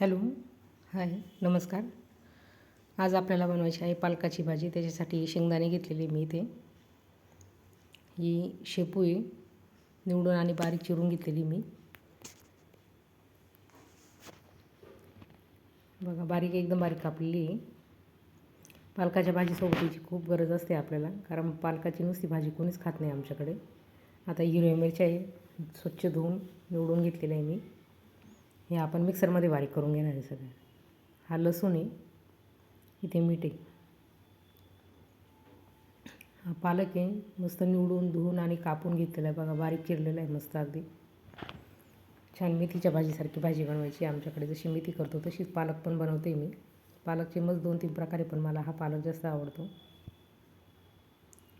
Hello hi नमस्कार. आज आपल्याला बनवायची आहे पालकाची भाजी. त्याच्यासाठी शेंगदाणे घेतलेले मी इथे. ही शेपू आहे निवडून आणि बारीक चिरून घेतलेली मी. बघा बारीक एकदम बारीक कापलेली आहे. पालकाच्या भाजीसोबत याची खूप गरज असते आपल्याला कारण पालकाची नुसती भाजी कोणीच खात नाही आमच्याकडे. आता हिरव्या मिरच्या आहे स्वच्छ धुवून निवडून घेतलेलं आहे मी. हे आपण मिक्सरमध्ये बारीक करून घेणार आहे सगळं. हा लसूण आहे. इथे मीठ आहे. हा पालक आहे. मस्त निवडून धुवून आणि कापून घेतलेला आहे. बघा बारीक चिरलेला आहे मस्त अगदी. छान मेथीच्या भाजीसारखी भाजी बनवायची आमच्याकडे. जशी मेथी करतो तशीच पालक पण बनवते मी. पालकचे मस्त दोन तीन प्रकारे पण मला हा पालक जास्त आवडतो.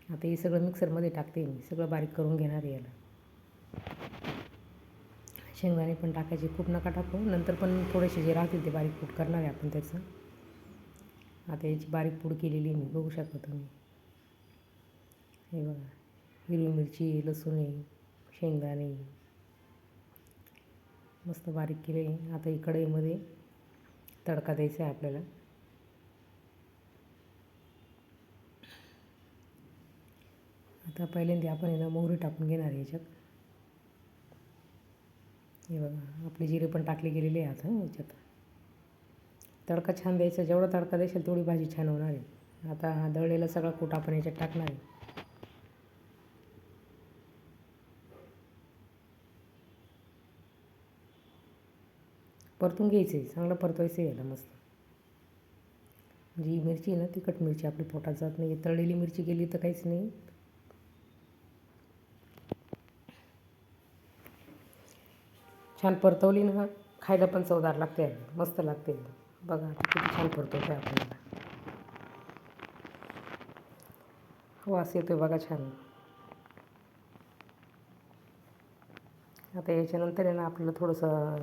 आता हे सगळं मिक्सरमध्ये टाकते मी. सगळं बारीक करून घेणार आहे याला. शेंगदाणे पण टाकायचे खूप नका टाकू. नंतर पण थोडेसे जे राहतील ते बारीक पूड करणार आहे आपण त्याचं. आता याची बारीक पूड केलेली मी बघू शकता तुम्ही. हे बघा हिरवी मिरची लसूण आहे शेंगदाणे. मस्त बारीक केले. आता ही कढईमध्ये तडका द्यायचा आहे आपल्याला. आता पहिल्यांदा आपण आहे ना मोहरी टाकून घेणार आहे याच्यात. हे बघा आपले जिरे पण टाकले गेलेले आहे आता याच्यात. तडका छान द्यायचा जेवढा तडका द्यायचा तेवढी भाजी छान होणार आहे. आता हा दळलेला सगळा कूट आपण याच्यात टाकणार आहे. परतून घ्यायचं आहे चांगलं परतवायचं आहे याला मस्त. जी मिरची आहे ना तिखट मिरची आपली पोटात जात नाही. तळलेली मिरची गेली तर काहीच नाही. छान परतवली ना खायला पण चवदार लागते. मस्त लागते. बघा किती छान परतवते आपल्याला वास हो, येतोय बघा छान. आता याच्यानंतर आहे ना आपल्याला थोडंसं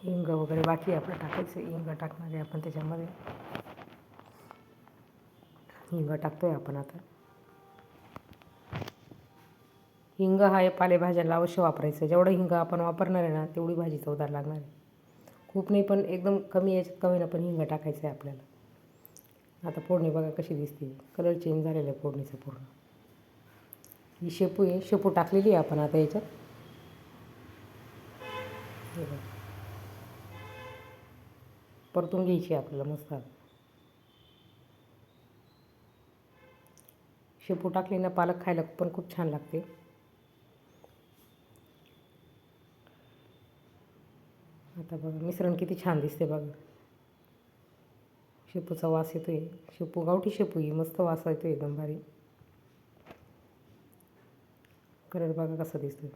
हिंग वगैरे बाकी आपलं टाकायचं हिंग टाकणार आहे आपण त्याच्यामध्ये. हिंग टाकतोय आपण आता. हिंग हा हे पालेभाज्याला अवश्य वापरायचं. जेवढं हिंग आपण वापरणार आहे ना तेवढी भाजी चवदार लागणार आहे. खूप नाही पण एकदम कमी याच्यात कमी ना पण हिंग टाकायचं आहे आपल्याला. आता फोडणी बघा कशी दिसते. कलर चेंज झालेला आहे फोडणीचा पूर्ण. ही शेपू आहे. शेपू टाकलेली आहे आपण आता याच्यात. परतून घ्यायची आपल्याला मस्त शेपू टाकली ना पालक खायला पण खूप छान लागते. आता बघा मिश्रण किती छान दिसते बघा. शेपूचा वास येतो आहे शेपू गावठी शेपू ही मस्त वास येतो एकदम भारी. कलर बघा कसा दिसतोय.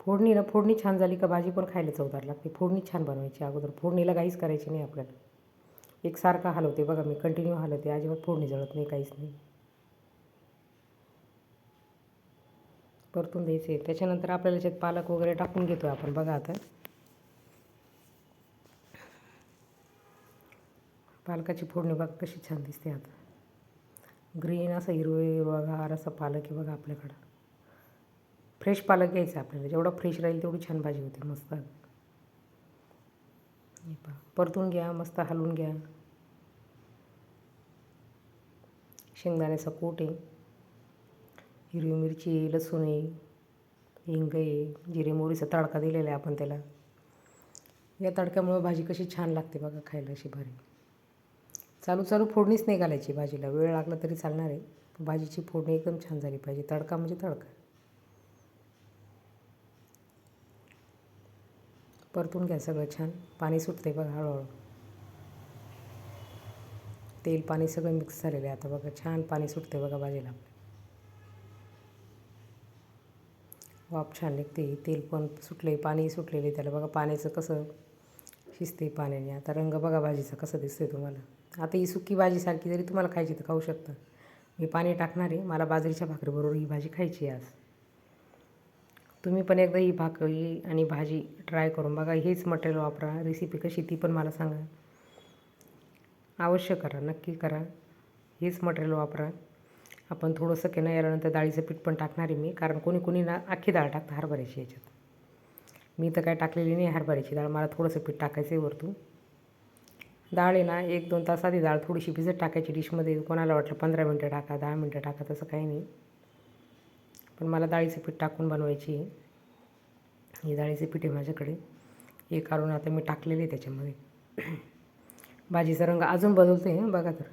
फोडणी ना फोडणी छान झाली का भाजी पण खायला चवदार लागते. फोडणी छान बनवायची अगोदर. फोडणीला काहीच करायची नाही आपल्याला. एकसारखा हलवते बघा मी कंटिन्यू हलवते अजिबात फोडणी जळत नाही काहीच नाही. परतून द्यायचे. त्याच्यानंतर आपल्याला त्याच्यात पालक वगैरे टाकून घेतो आपण बघा आता. पालकाची फोडणी बघ कशी छान दिसते आता. ग्रीन असं हिरवं हिरवागार असं पालक आहे बघा आपल्याकडं. फ्रेश पालक घ्यायचा आपल्याला. जेवढा फ्रेश राहील तेवढी छान भाजी होते मस्त. पहा परतून घ्या मस्त हलवून घ्या. शेंगदाण्याचा कोट आहे. हिरवी मिरची आहे लसूण आहे हिंग आहे जिरे मोहरीचा तडका दिलेला आहे आपण त्याला. या तडक्यामुळे भाजी कशी छान लागते बघा खायला अशी भारी. चालू चालू फोडणीच नाही घालायची भाजीला. वेळ लागला तरी चालणार आहे. भाजीची फोडणी एकदम छान झाली पाहिजे. तडका म्हणजे तडका. परतून घ्या सगळं छान. पाणी सुटते बघा हळूहळू. तेल पाणी सगळं मिक्स झालेलं आहे आता बघा. छान पाणी सुटते बघा भाजीला. वाफ छान निघते. तेल पण सुटले पाणी सुटलेले त्याला. बघा पाण्याचं कसं शिजते पाण्याने. आता रंग बघा भाजीचा कसं दिसतोय तुम्हाला. आता ही सुकी भाजीसारखी जरी तुम्हाला खायची तर खाऊ शकता. मी पाणी टाकणार आहे. मला बाजरीच्या भाकरीबरोबर ही भाजी खायची आहे आज. तुम्ही पण एकदा ही भाकरी आणि भाजी ट्राय करून बघा. हेच मटेरियल वापरा. रेसिपी कशी ती पण मला सांगा. अवश्य करा. नक्की करा. हेच मटेरियल वापरा. आपण थोडंसं केलं यानंतर डाळीचं पीठ पण टाकणार आहे मी. कारण कोणी कोणी ना अख्खी डाळ टाकतं हरभऱ्याची याच्यात. मी तर काय टाकलेली नाही हरभऱ्याची डाळ. मला थोडंसं पीठ टाकायचं आहे वरतून. डाळ आहे ना एक दोन तास आधी डाळ थोडीशी भिजत टाकायची डिशमध्ये. कोणाला वाटलं पंधरा मिनटं टाका दहा मिनटं टाका तसं काही नाही. पण मला डाळीचं पीठ टाकून बनवायची आहे. ही डाळीचे पीठ आहे माझ्याकडे. हे काढून आता मी टाकलेले आहे त्याच्यामध्ये. भाजीचा रंग अजून बदलतो आहे बघा तर.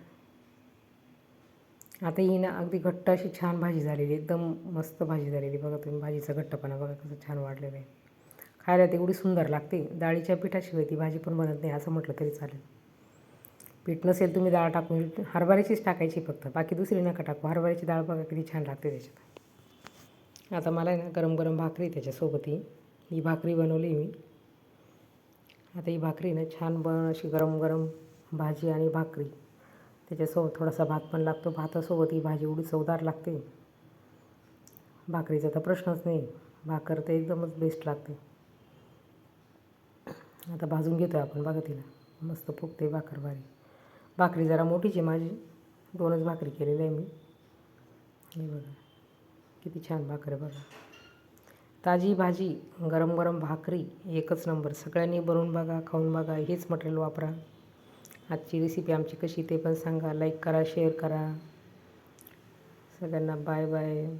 आता ही ना अगदी घट्ट अशी छान भाजी झालेली एकदम मस्त भाजी झालेली बघा तुम्ही भाजीचा घट्टपणा बघा कसं छान वाढलेलं आहे. खायला तेवढी सुंदर लागते. डाळीच्या पिठाशिवाय ती भाजी पण बनत नाही असं म्हटलं तरी चालेल. पीठ नसेल तुम्ही डाळ टाकून हरभऱ्याचीच टाकायची फक्त. बाकी दुसरी नका टाकू. हरभऱ्याची डाळ बघा किती छान लागते त्याच्यात. आता मला आहे ना गरम गरम भाकरी त्याच्यासोबत ही. ही भाकरी बनवली मी. आता ही भाकरी ना छान ब अशी गरम गरम भाजी आणि भाकरी. त्याच्यासोबत थोडासा भात पण लागतो. भातासोबत ही भाजी उडी चवदार लागते. भाकरीचा तर प्रश्नच नाही. भाकर तर एकदमच बेस्ट लागते. आता भाजून घेतो आहे आपण. बघा तिला. मस्त फुगते भाकर भारी. भाकरी जरा मोठीच आहे माझी. दोनच भाकरी केलेल्या आहे मी. हे बघा. किती छान भाकरी आहे बघा. ताजी भाजी गरम गरम भाकरी एकच नंबर. सगळ्यांनी बनवून बघा खाऊन बघा हेच मटेरियल वापरा. आजची रेसिपी आमची कशी ते पण सांगा. लाईक करा शेअर करा. सगळ्यांना बाय बाय